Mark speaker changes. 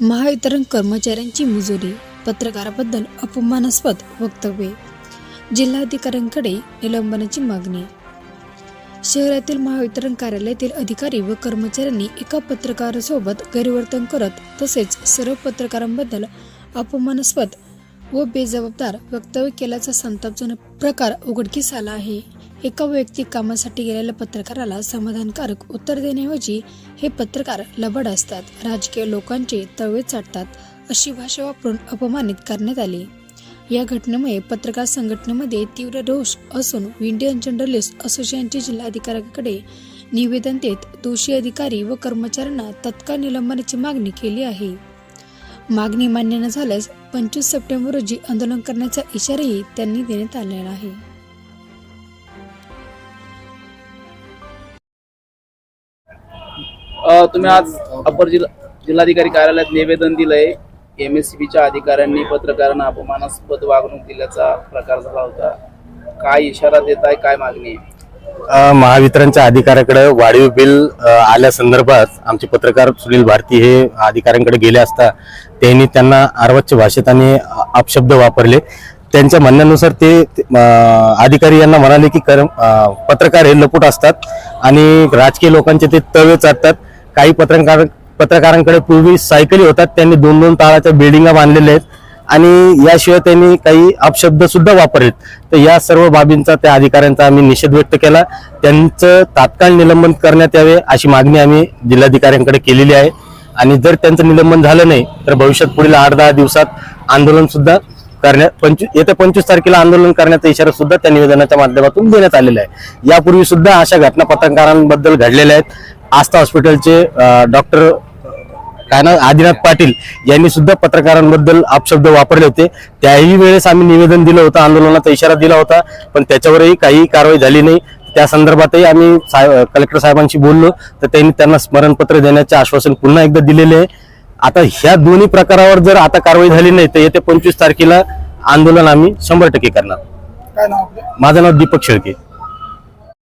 Speaker 1: महावितरण कर्मचाऱ्यांची मुजोरी पत्रकाराबद्दल अपमानास्पद वक्तव्ये जिल्हाधिकाऱ्यांकडे निलंबनाची मागणी. शहरातील महावितरण कार्यालयातील अधिकारी व कर्मचाऱ्यांनी एका पत्रकारासोबत गैरवर्तन करत तसेच सर्व पत्रकारांबद्दल अपमानास्पद व बेजबाबदार वक्तव्य केल्याचा संतापजनक प्रकार उघडकीस आला आहे. एका वैयक्तिक कामासाठी गेलेल्या पत्रकाराला समाधानकारक उत्तर देण्याऐवजी हे पत्रकार लबड असतात. राजकीय लोकांचे तळवे चाटतात अशी भाषा वापरून अपमानित करण्यात आली. या घटनेमुळे पत्रकार संघटनेमध्ये तीव्र रोष असून इंडियन जर्नलिस्ट असोसिएशनचे जिल्हाधिकाऱ्यांकडे निवेदन देत दोषी अधिकारी व कर्मचाऱ्यांना तत्काळ निलंबनाची मागणी केली आहे. मागणी मान्य न झाल्यास पंचवीस सप्टेंबर रोजी आंदोलन करण्याचा इशाराही त्यांनी देण्यात आलेला आहे.
Speaker 2: तुम्ही आज अपर जिल्हा जिल्हाधिकारी कार्यालयात निवेदन दिलंय. एम एस बीच्या अधिकाऱ्यांनी पत्रकारांना अपमानास्पद वागणूक दिल्याचा प्रकार झाला होता. काय इशारा देत आहे काय मागणी आहे?
Speaker 3: महावितरणच्या अधिकाऱ्याकडे वाढीव बिल आल्या आल्यासंदर्भात आमचे पत्रकार सुनील भारती हे अधिकाऱ्यांकडे गेले असता त्यांनी त्यांना अर्वाच्य भाषेत आणि अपशब्द वापरले. त्यांच्या म्हणण्यानुसार ते अधिकारी यांना म्हणाले की कर पत्रकार हे लपूट असतात आणि राजकीय लोकांचे ते तवे चाटतात. काही पत्रकार पत्रकारांकडे पूर्वी सायकली होतात त्यांनी दोन दोन ताळाच्या बिल्डिंगा बांधलेल्या आहेत आणि याशिवाय त्यांनी काही अपशब्द सुद्धा वापरलेत. तर या सर्व बाबींचा त्या अधिकाऱ्यांचा आम्ही निषेध व्यक्त केला. त्यांचं तात्काळ निलंबन करण्यात यावे अशी मागणी आम्ही जिल्हाधिकाऱ्यांकडे केलेली आहे. आणि जर त्यांचं निलंबन झालं नाही तर भविष्यात पुढील आठ दहा दिवसात आंदोलन सुद्धा करण्यात पंचवीस येत्या पंचवीस तारखेला आंदोलन करण्याचा इशारा सुद्धा त्या निवेदनाच्या माध्यमातून देण्यात आलेला आहे. यापूर्वी सुद्धा अशा घटना पत्रकारांबद्दल घडलेल्या आहेत. आस्था हॉस्पिटलचे डॉक्टर काय ना आदिनाथ पाटील यांनी सुद्धा पत्रकारांबद्दल अपशब्द वापरले होते. त्याही वेळेस आम्ही निवेदन दिलं होतं आंदोलनाचा इशारा दिला होता पण त्याच्यावरही काही कारवाई झाली नाही. त्या संदर्भातही आम्ही कलेक्टर साहेबांशी बोललो तर त्यांनी त्यांना स्मरणपत्र देण्याचे आश्वासन पुन्हा एकदा दिलेले आहे. आता ह्या दोन्ही प्रकारावर जर आता कारवाई झाली नाही तर येत्या पंचवीस तारखेला आंदोलन आम्ही शंभर टक्के करणार.
Speaker 4: काय नाव आपलं?
Speaker 3: माझं नाव दीपक शेळके.